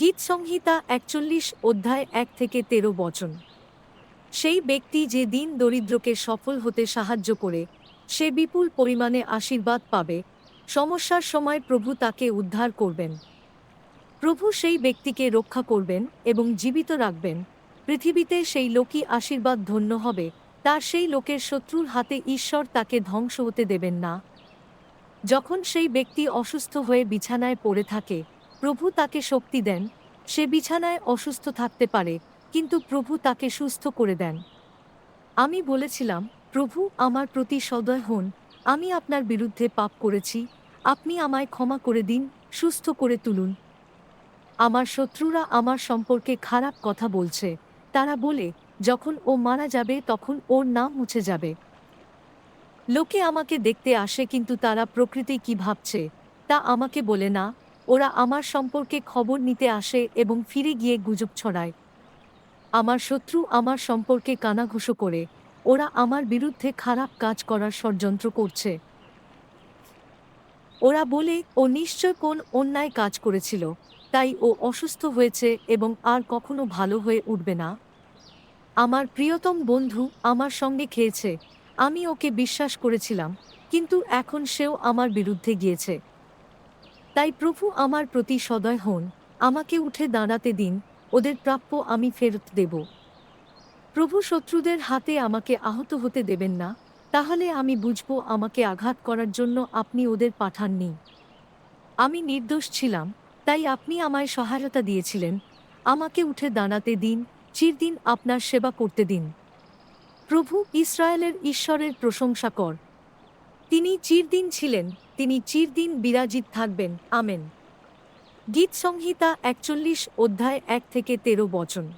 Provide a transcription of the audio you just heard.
গীত সংহিতা একচল্লিশ অধ্যায় এক থেকে তেরো বচন। সেই ব্যক্তি যে দিন দরিদ্রকে সফল হতে সাহায্য করে, সে বিপুল পরিমাণে আশীর্বাদ পাবে। সমস্যার সময় প্রভু তাকে উদ্ধার করবেন। প্রভু সেই ব্যক্তিকে রক্ষা করবেন এবং জীবিত রাখবেন। পৃথিবীতে সেই লোকই আশীর্বাদ ধন্য হবে, তার সেই লোকের শত্রুর হাতে ঈশ্বর তাকে ধ্বংস হতে দেবেন না। যখন সেই ব্যক্তি অসুস্থ হয়ে বিছানায় পড়ে থাকে প্রভু তাকে শক্তি দেন, সে বিছানায় অসুস্থ থাকতে পারে, কিন্তু প্রভু তাকে সুস্থ করে দেন। আমি বলেছিলাম, প্রভু আমার প্রতি সদয় হন, আমি আপনার বিরুদ্ধে পাপ করেছি, আপনি আমায় ক্ষমা করে দিন, সুস্থ করে তুলুন। আমার শত্রুরা আমার সম্পর্কে খারাপ কথা বলছে, তারা বলে, যখন ও মারা যাবে, তখন ওর নাম মুছে যাবে। লোকে আমাকে দেখতে আসে, কিন্তু তারা প্রকৃতি কি ভাবছে, তা আমাকে বলে, না ওরা আমার সম্পর্কে খবর নিতে আসে এবং ফিরে গিয়ে গুজব ছড়ায়। আমার শত্রু আমার সম্পর্কে কানাঘুষো করে। ওরা আমার বিরুদ্ধে খারাপ কাজ করার ষড়যন্ত্র করছে। ওরা বলে, ও নিশ্চয় কোন অন্যায় কাজ করেছিল, তাই ও অসুস্থ হয়েছে এবং আর কখনো ভালো হয়ে উঠবে না। আমার প্রিয়তম বন্ধু আমার সঙ্গে খেয়েছে, আমি ওকে বিশ্বাস করেছিলাম, কিন্তু এখন সেও আমার বিরুদ্ধে গিয়েছে। তাই প্রভু আমার প্রতি সদয় হন, আমাকে উঠে দাঁড়াতে দিন, ওদের প্রাপ্য আমি ফেরত দেব। প্রভু শত্রুদের হাতে আমাকে আহত হতে দেবেন না, তাহলে আমি বুঝব আমাকে আঘাত করার জন্য আপনি ওদের পাঠাননি। আমি নির্দোষ ছিলাম, তাই আপনি আমায় সহায়তা দিয়েছিলেন, আমাকে উঠে দাঁড়াতে দিন, চিরদিন আপনার সেবা করতে দিন। প্রভু ইসরায়েলের ঈশ্বরের প্রশংসা কর। তিনি চিরদিন ছিলেন তিনি চিরদিন বিরাজিত থাকবেন। আমেন। গীত সংহিতা একচল্লিশ অধ্যায় এক থেকে তেরো বচন।